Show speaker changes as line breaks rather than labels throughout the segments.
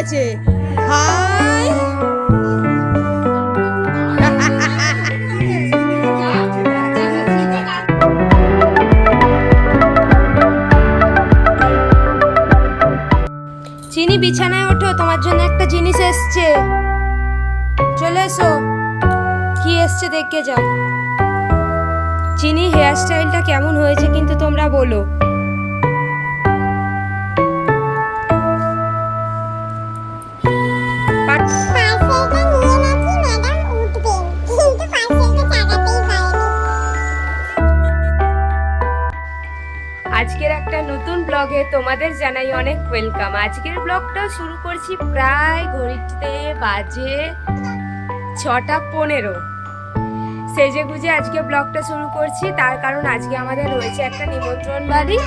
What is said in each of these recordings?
হয়েছে চিনি বিছানায় ওঠো, তোমার জন্য একটা জিনিস এসছে। চলে এসো। কি এসছে দেখে যাও। চিনি হেয়ার স্টাইলটা কেমন হয়েছে কিন্তু তোমরা বলো। আজকের একটা নতুন ব্লগে তোমাদের জানাই অনেক ওয়েলকাম আজকের ব্লগটা শুরু করছি প্রায় ঘড়িতে বাজে ছটা পনেরো। সেজে গুজে আজকে ব্লগটা শুরু করছি, তার কারণ আজকে আমাদের রয়েছে একটা নিমন্ত্রণ বাড়ি।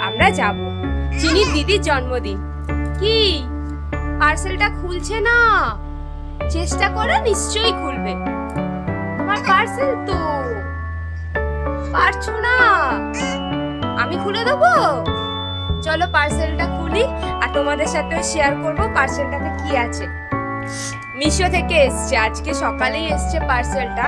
আমরা যাব। চিনির দিদির জন্মদিন। কি? পার্সেলটা খুলছে না? চেষ্টা করে, নিশ্চয়ই খুলবে। তোমার পার্সেল তো পারছ না। আমি খুলে দেবো? চলো পার্সেলটা খুলি আর তোমাদের সাথেও শেয়ার করব পার্সেলটাতে কি আছে। মিশো থেকে এসছে, আজকে সকালেই এসছে পার্সেলটা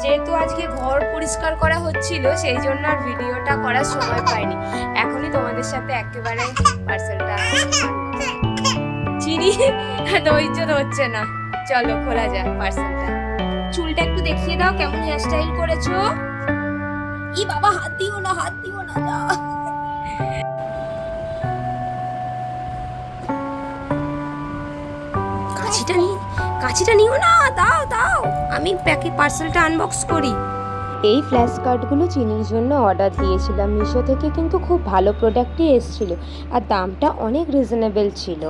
যেহেতু আজকে ঘর পরিষ্কার করা হচ্ছিল, সেই জন্য আর ভিডিওটা করার সময় পাইনি। এখনই তোমাদের সাথে একেবারে পার্সেলটা চিনি ধৈর্য হচ্ছে না। চলো খোলা যাক পার্সেলটা চুলটা একটু দেখিয়ে দাও, কেমন হেয়ারস্টাইল করেছ? ই বাবা, হাত দিও না, হাত দিও না, যা। কাছিটা নি কাছিটা নিও না, দাও দাও। আমি প্যাকে পার্সেলটা আনবক্স করি। এই ফ্ল্যাশ কার্ডগুলো চিনির জন্য অর্ডার দিয়েছিলাম মিশো থেকে, কিন্তু খুব ভালো প্রোডাক্টই এসেছিল। আর দামটা অনেক রিজনেবল ছিল।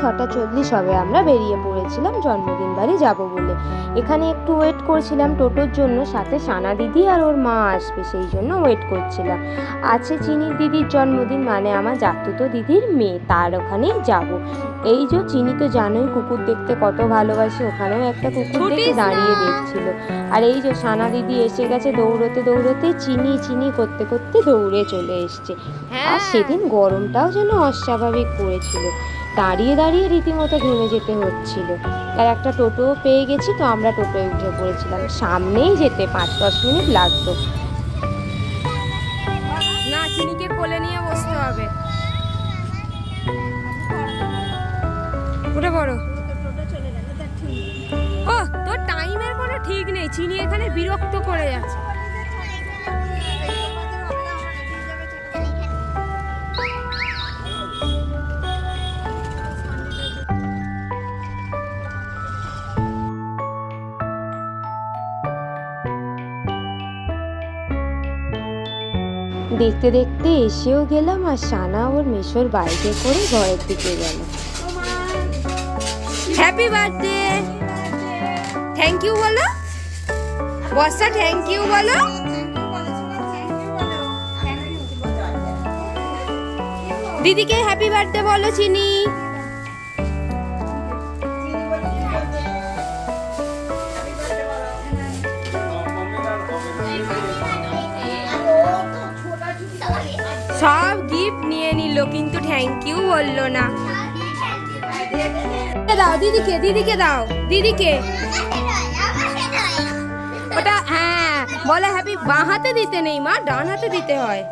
ছটা চল্লিশ হবে আমরা বেরিয়ে পড়েছিলাম জন্মদিন বাড়ি যাব বলে। এখানে একটু ওয়েট করছিলাম টোটোর জন্য সাথে সানা দিদি আর ওর মা আসবে সেই জন্য ওয়েট করছিলাম। আছে চিনির দিদির জন্মদিন মানে আমার জাতুতো দিদির মেয়ে তার ওখানেই যাব। এই যে চিনি তো জানোই কুকুর দেখতে কত ভালোবাসে ওখানেও একটা কুকুর দেখে দাঁড়িয়ে দেখছিল। আর এই যে সানা দিদি এসে গেছে দৌড়তে দৌড়তে চিনি চিনি করতে করতে দৌড়ে চলে এসছে। আর সেদিন গরমটাও যেন অস্বাভাবিক পড়েছিল। দাঁড়িয়ে দাঁড়িয়ে রীতিমতো ঘেমে যেতে হচ্ছিল। আর একটা টোটো পেয়ে গেছি তো আমরা টোটোয় উঠে পড়েছিলাম। সামনেই যেতে পাঁচ, দশ মিনিট লাগতো। না নিয়ে বসতে হবে। কোনো ঠিক নেই। চিনি এখানে বিরক্ত করে যাচ্ছে। দেখতে দেখতে এসেও গেলাম আর সানা ওর মেশোর বাইকে করে ঘরের দিকে গেল। হ্যাপি বার্থডে থ্যাংক ইউ বলো। বসা থ্যাংক ইউ বলো। দিদিকে হ্যাপি বার্থডে বলো, চিনি। গিফট নিয়ে নিল কিন্তু থ্যাংক ইউ বলল না। দাও দিদিকে দিদিকে দাও দিদিকে। ওটা হ্যাঁ বলে হ্যাপি বাঁ হাতে দিতে নেই মা ডান হাতে দিতে হয়।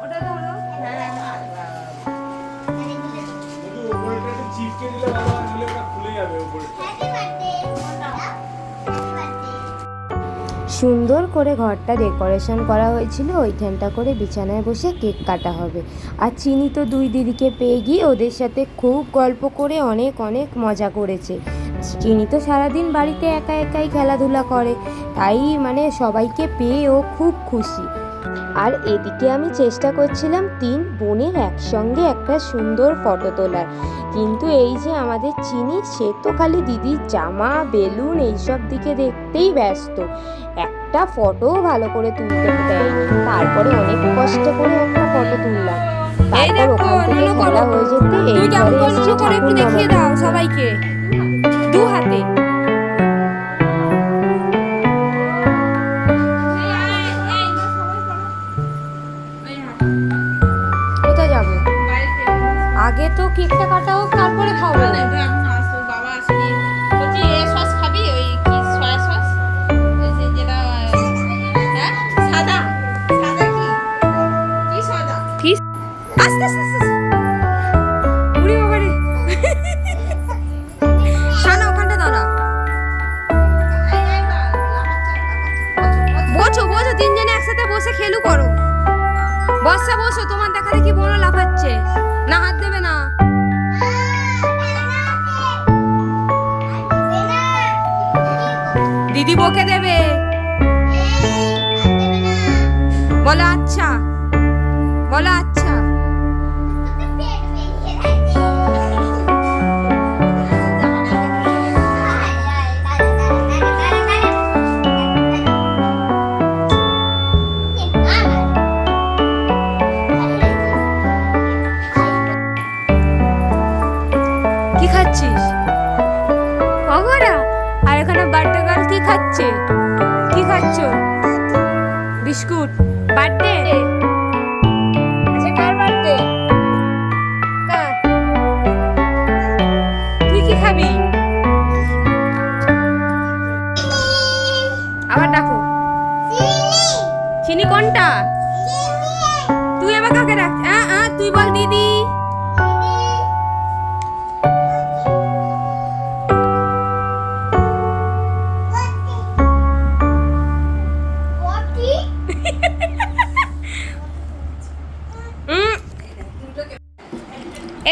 চিপকে দিলে হয়, খুলে যাবে
সুন্দর করে ঘরটা ডেকোরেশন করা হয়েছিল। ওইখানটা করে বিছানায় বসে কেক কাটা হবে। আর চিনি তো দুই দিদিকে পেয়ে গিয়ে ওদের সাথে খুব গল্প করে অনেক অনেক মজা করেছে। চিনি তো সারাদিন বাড়িতে একা একাই খেলাধুলা করে। তাই মানে সবাইকে পেয়ে ও খুব খুশি। আর এদিকে আমি চেষ্টা করছিলাম তিন বোনের একসঙ্গে একটা সুন্দর ফটো তোলার। কিন্তু এই যে আমাদের চিনি সে তো খালি দিদির জামা বেলুন এইসব দিকে দেখতেই ব্যস্ত। একটা ফটোও ভালো করে তুলতে দেয়নি। তারপরে অনেক কষ্ট করে একটা ফটো তুললাম। তারপর ওখান থেকে খেলা হয়ে যেতে এই ঘরে এসছে ঠাকুর দেখিয়ে দাও সবাইকে। দু হাতে। কেকটা কাটা হোক তারপরে খাব বকে দেবে? বলো আচ্ছা। বলো আচ্ছা।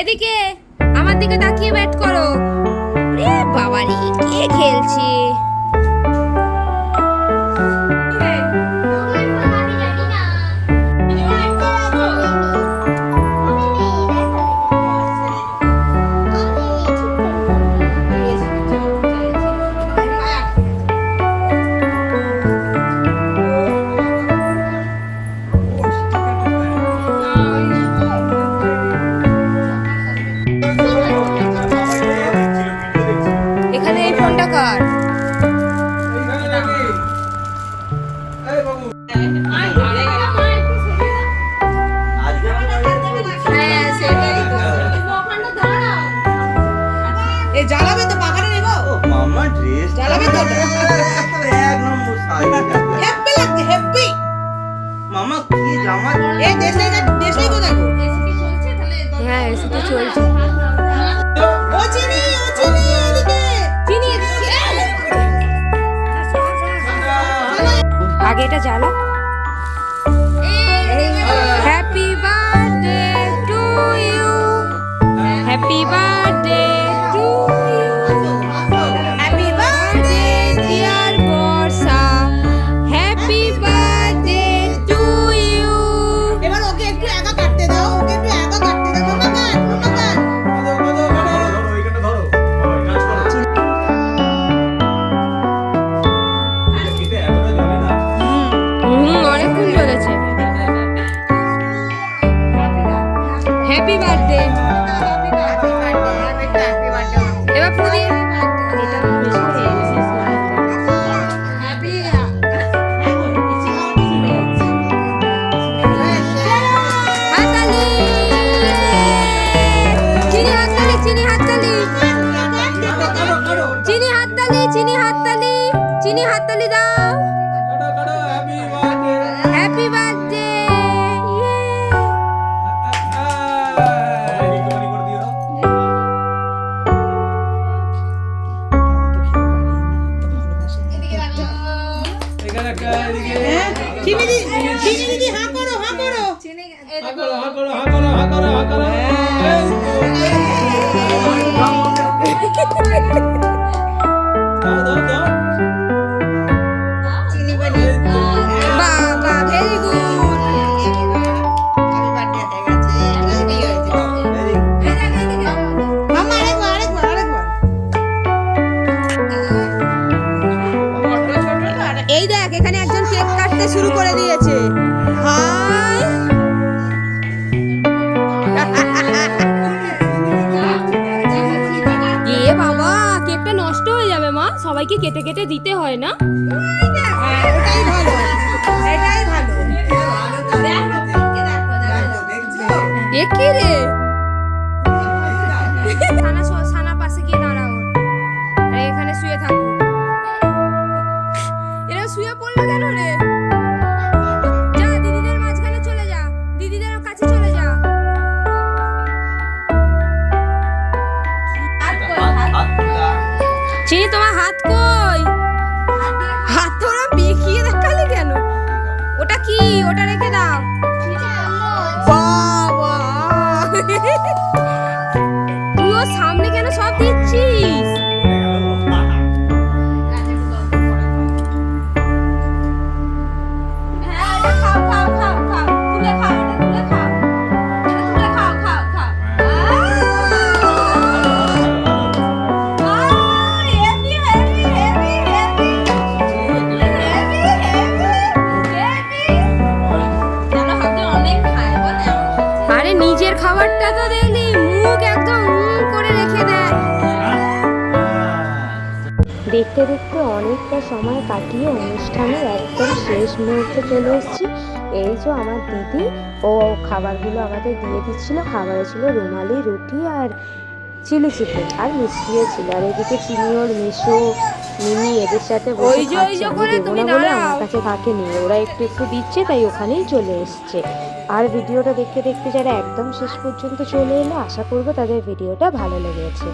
এদিকে আমার দিকে তাকিয়ে ব্যাট করো। বাবারি কে খেলছে?
তো
চলছে। আগে এটা জ্বালো। বাজাতে শুরু করে দিয়েছে। কেকটা নষ্ট হয়ে যাবে মা। সবাইকে কেটে কেটে দিতে হয় না?
ওটাই
তুইও সামনে কেন
সব দেখতে দেখতে অনেকটা সময় কাটিয়ে অনুষ্ঠানের একদম শেষ মুহূর্তে চলে এসেছি। এই যে আমার দিদি ও খাবারগুলো আমাদের দিয়ে দিচ্ছিল। খাবারে ছিল রুমালি রুটি আর চিলি চিকেন আর মিষ্টিও ছিল। আর এদিকে চিনি ওর মিশো মিনি এদের সাথে বসে খাচ্ছে। দেবো না বলে আমার কাছে থাকেনি ওরা একটু একটু দিচ্ছে তাই ওখানেই চলে এসছে। আর ভিডিওটা দেখতে দেখতে যারা একদম শেষ পর্যন্ত চলে এলো আশা করব তাদের ভিডিওটা ভালো লেগেছে।